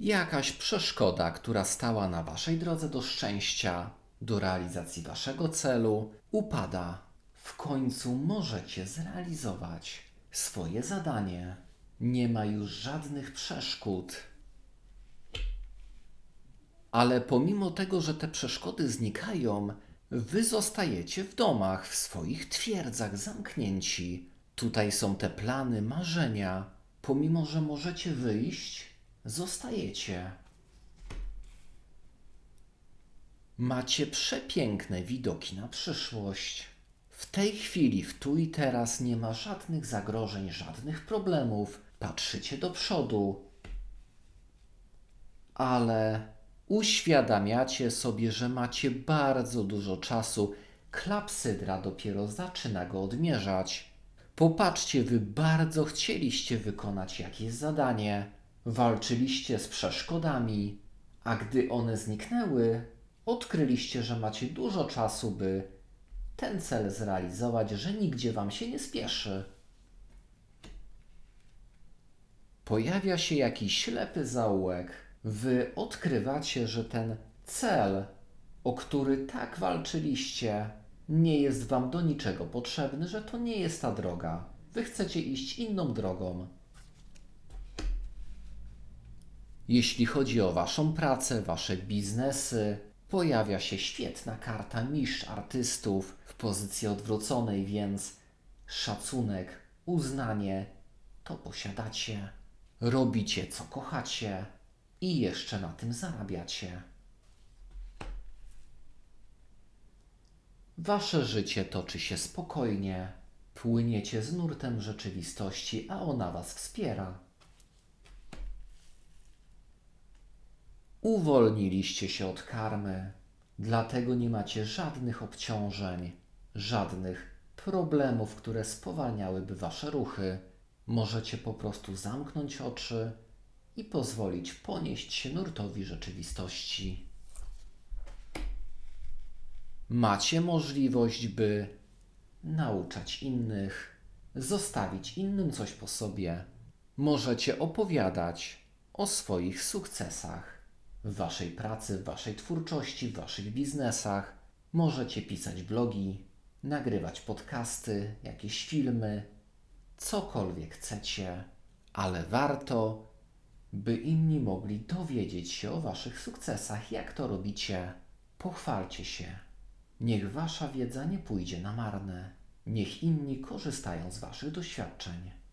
Jakaś przeszkoda, która stała na waszej drodze do szczęścia, do realizacji waszego celu, upada. W końcu możecie zrealizować swoje zadanie. Nie ma już żadnych przeszkód. Ale pomimo tego, że te przeszkody znikają, wy zostajecie w domach, w swoich twierdzach zamknięci. Tutaj są te plany, marzenia. Pomimo, że możecie wyjść, zostajecie. Macie przepiękne widoki na przyszłość. W tej chwili, w tu i teraz nie ma żadnych zagrożeń, żadnych problemów. Patrzycie do przodu, ale uświadamiacie sobie, że macie bardzo dużo czasu. Klapsydra dopiero zaczyna go odmierzać. Popatrzcie, wy bardzo chcieliście wykonać jakieś zadanie, walczyliście z przeszkodami, a gdy one zniknęły, odkryliście, że macie dużo czasu, by ten cel zrealizować, że nigdzie wam się nie spieszy. Pojawia się jakiś ślepy zaułek. Wy odkrywacie, że ten cel, o który tak walczyliście, nie jest wam do niczego potrzebny, że to nie jest ta droga. Wy chcecie iść inną drogą. Jeśli chodzi o Waszą pracę, Wasze biznesy, pojawia się świetna karta mistrz artystów w pozycji odwróconej, więc szacunek, uznanie to posiadacie. Robicie co kochacie i jeszcze na tym zarabiacie. Wasze życie toczy się spokojnie, płyniecie z nurtem rzeczywistości, a ona was wspiera. Uwolniliście się od karmy, dlatego nie macie żadnych obciążeń, żadnych problemów, które spowalniałyby wasze ruchy. Możecie po prostu zamknąć oczy i pozwolić ponieść się nurtowi rzeczywistości. Macie możliwość, by nauczać innych, zostawić innym coś po sobie. Możecie opowiadać o swoich sukcesach w waszej pracy, w waszej twórczości, w waszych biznesach. Możecie pisać blogi, nagrywać podcasty, jakieś filmy, cokolwiek chcecie, ale warto, by inni mogli dowiedzieć się o waszych sukcesach, jak to robicie. Pochwalcie się. Niech wasza wiedza nie pójdzie na marne. Niech inni korzystają z waszych doświadczeń.